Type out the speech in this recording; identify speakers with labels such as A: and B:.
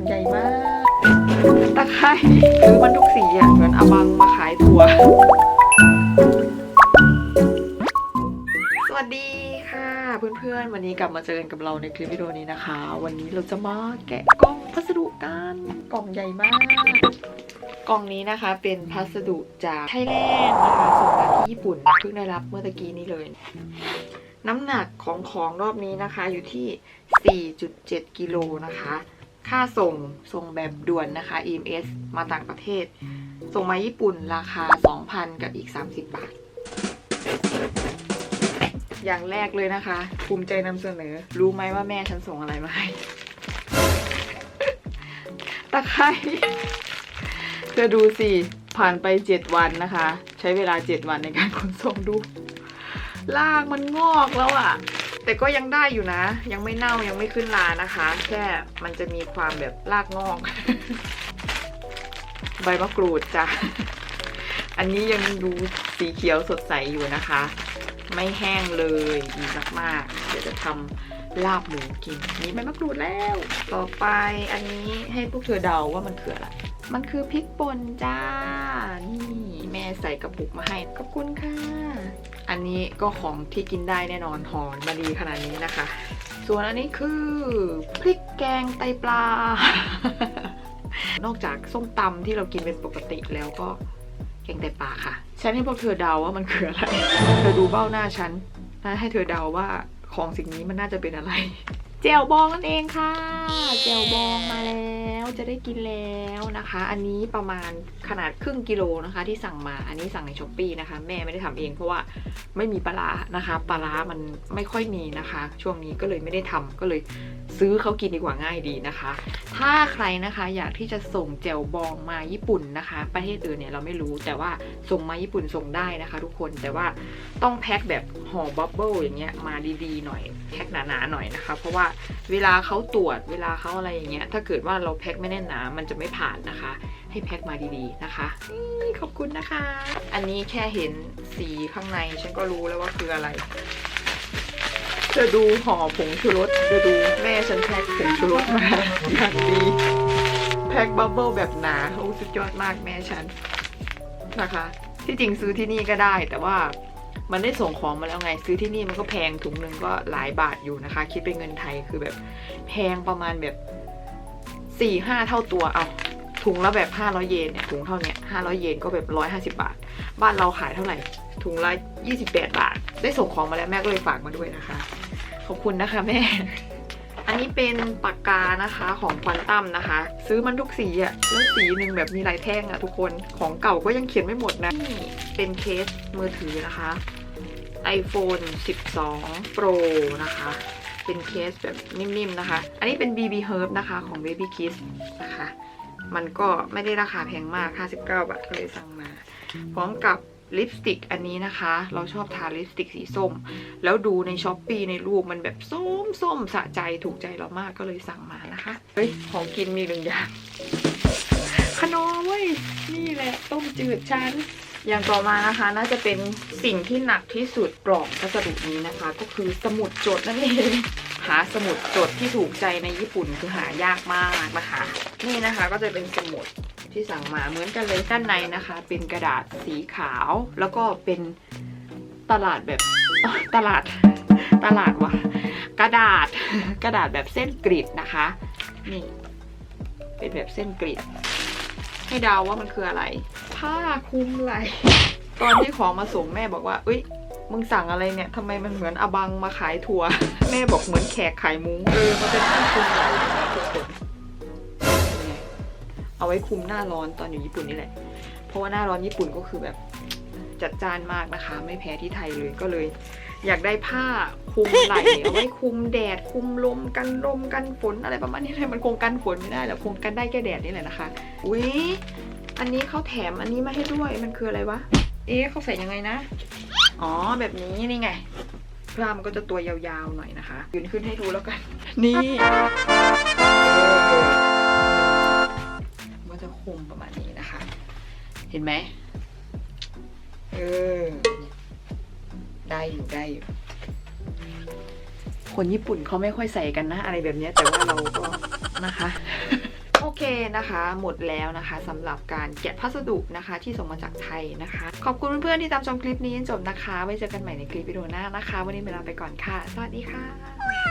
A: องใหญ่มาก ตะไคร้ซื้อมันทุกสีอะ เหมือนอาบังมาขายถั่ว สวัสดีค่ะ เพื่อนๆ วันนี้กลับมาเจอกันกับเราในคลิปวิดีโอนี้นะคะ วันนี้เราจะมาแกะกล่องพัสดุกัน กล่องใหญ่มากกล่องนี้นะคะเป็นพัสดุจากไทยแลนด์นะคะส่งมาที่ญี่ปุ่นเพิ่งได้รับเมื่อตะกี้นี้เลย น้ำหนักของของรอบนี้นะคะอยู่ที่ 4.7 กิโลนะคะ ค่าส่งส่งแบบด่วนนะคะ EMS มาต่างประเทศ ส่งมาญี่ปุ่นราคา 2,000 กับอีก 30 บาท อย่างแรกเลยนะคะ ภูมิใจนำเสนอ รู้ไหมว่าแม่ฉันส่งอะไรมาให้ตะไคร้เธอดูสิ ผ่านไป 7 วันนะคะ ใช้เวลา 7 วันในการขนส่งดูลากมันงอกแล้วอะ่ะ แต่ก็ยังได้อยู่นะ ยังไม่เน่ายังไม่ขึ้นลานะคะ แค่มันจะมีความแบบลากงอก ใบมะกรูดจ้ะ อันนี้ยังดูสีเขียวสดใสอยู่นะคะ ไม่แห้งเลยดีมากๆเดี๋ยวจะทำลาบหมูกินมีใบมะกรูดแล้ว ต่อไปอันนี้ให้พวกเธอเดาว่ามันคืออะไร มันคือพริกป่นจ้า ใส่กระปุกมาให้ ขอบคุณค่ะ อันนี้ก็ของที่กินได้แน่นอนหอมมาดีขนาดนี้นะคะ ส่วนอันนี้คือพริกแกงไตปลา นอกจากส้มตำที่เรากินเป็นปกติแล้วก็แกงไตปลาค่ะ ฉันให้พวกเธอเดาว่ามันคืออะไร เธอดูเบ้าหน้าฉันแล้วให้เธอเดาว่าของสิ่งนี้มันน่าจะเป็นอะไร เจลบองนั่นเองค่ะ เจลบองมาแล้ว จะได้กินแล้วนะคะ อันนี้ประมาณขนาดครึ่งกิโลนะคะ ที่สั่งมาอันนี้สั่งในช้อปปีนะคะ แม่ไม่ได้ทำเองเพราะว่าไม่มีปลาร้านะคะ ปลาร้ามันไม่ค่อยมีนะคะ ช่วงนี้ก็เลยไม่ได้ทำก็เลย ซื้อเขากินดีกว่าง่ายดีนะคะ ถ้าใครนะคะอยากที่จะส่งเจลบองมาญี่ปุ่นนะคะ ประเทศอื่นเนี่ยเราไม่รู้แต่ว่าส่งมาญี่ปุ่นส่งได้นะคะ ทุกคนแต่ว่าต้องแพ็คแบบห่อบับเบิลอย่างเงี้ยมาดีๆหน่อยแพ็คหนาๆหน่อยนะคะ เพราะว่าเวลาเขาตรวจเวลาเขาอะไรอย่างเงี้ยถ้าเกิดว่าเราแพ็คไม่แน่นหนามันจะไม่ผ่านนะคะ ให้แพ็คมาดีๆนะคะขอบคุณนะคะ อันนี้แค่เห็นสีข้างในฉันก็รู้แล้วว่าคืออะไร จะดูห่อผงชูรสจะดูแม่ฉันแพ็คผงชูรสมาอย่างดีแพ็คบับเบิลแบบหนาโอ้สุดยอดมากแม่ฉันนะคะ ที่จริงซื้อที่นี่ก็ได้ แต่ว่ามันได้ส่งของมาแล้วไง ซื้อที่นี่มันก็แพงถุงหนึ่งก็หลายบาทอยู่นะคะ คิดเป็นเงินไทยคือแบบแพงประมาณแบบสี่ห้าเท่าตัวเอาถุงละแบบห้าร้อยเยนเนี่ยถุงเท่าเนี้ยห้าร้อยเยนก็แบบร้อยห้าสิบาท บ้านเราขายเท่าไหร่ ถุงละยี่สิบแปดบาท ได้ส่งของมาแล้วแม่ก็เลยฝากมาด้วยนะคะ ขอบคุณนะคะแม่ อันนี้เป็นปากกานะคะของควอนตัมนะคะ ซื้อมันทุกสีอะแล้วสีหนึ่งแบบมีลายแท่งอะทุกคนของเก่าก็ยังเขียนไม่หมดนะนี่เป็นเคสมือถือนะคะ iPhone 12 Pro นะคะ เป็นเคสแบบนิ่มๆนะคะ อันนี้เป็น BB Herb นะคะของ Baby Kiss นะคะ มันก็ไม่ได้ราคาแพงมาก 59 บาทก็เลยสั่งมา พร้อมกับ ลิปสติกอันนี้นะคะ เราชอบทาลิปสติกสีส้ม แล้วดูในช้อปปีในรูปมันแบบส้มส้มสะใจถูกใจเรามากก็เลยสั่งมานะคะ เฮ้ย ของกินมีหนึ่งอย่างขนมเว้ย นี่แหละต้มจืดชั้นอย่างต่อมานะคะ น่าจะเป็นสิ่งที่หนักที่สุดกล่องพัสดุนี้นะคะ ก็คือสมุดจดนั่นเองหาสมุดจดที่ถูกใจในญี่ปุ่นคือหายากมากนะคะ นี่นะคะก็จะเป็นสมุด ที่สั่งมาเหมือนกันเลยด้านในนะคะ เป็นกระดาษสีขาว แล้วก็เป็นตลาดแบบตลาดตลาดวะกระดาษกระดาษแบบเส้นกรีดนะคะนี่เป็นแบบเส้นกรีดให้เดาวว่ามันคืออะไร ผ้าคลุมไหลตอนที่ของมาส่งแม่บอกว่าเอ้ยมึงสั่งอะไรเนี่ยทำไมมันเหมือนอบังมาขายถั่ว แม่บอกเหมือนแขกขายมุ้งเออมันเป็นผ้าคลุมไหล่นะทุกคน เอาไว้คุมหน้าร้อนตอนอยู่ญี่ปุ่นนี่แหละ เพราะว่าหน้าร้อนญี่ปุ่นก็คือแบบจัดจ้านมากนะคะ ไม่แพ้ที่ไทยเลยก็เลย อยากได้ผ้าคุมไหล่เอาไว้คุมแดดคุมลมกันลมกันฝนอะไรประมาณนี้เลยมันคงกันฝนไม่ได้หรอกคงกันได้แค่แดดนี่แหละนะคะอุ้ยอันนี้เขาแถมอันนี้มาให้ด้วยมันคืออะไรวะ เอ๊ะเขาใส่ยังไงนะ อ๋อแบบนี้นี่ไงผ้ามันก็จะตัวยาวๆหน่อยนะคะยืนขึ้นให้ดูแล้วกัน นี่ เห็นไหมเออได้อยู่ได้อยู่ คนญี่ปุ่นเขาไม่ค่อยใส่กันนะ อะไรแบบเนี้ยแต่ว่าเราก็นะคะเคนะคะ หมดแล้วนะคะสำหรับการแกะพัสดุนะคะ ที่ส่งมาจากไทยนะคะ ขอบคุณเพื่อนๆที่ตามชมคลิปนี้จนจบนะคะ ไว้เจอกันใหม่ในคลิปวิดีโอหน้านะคะ วันนี้เวลาไปก่อนค่ะ สวัสดีค่ะ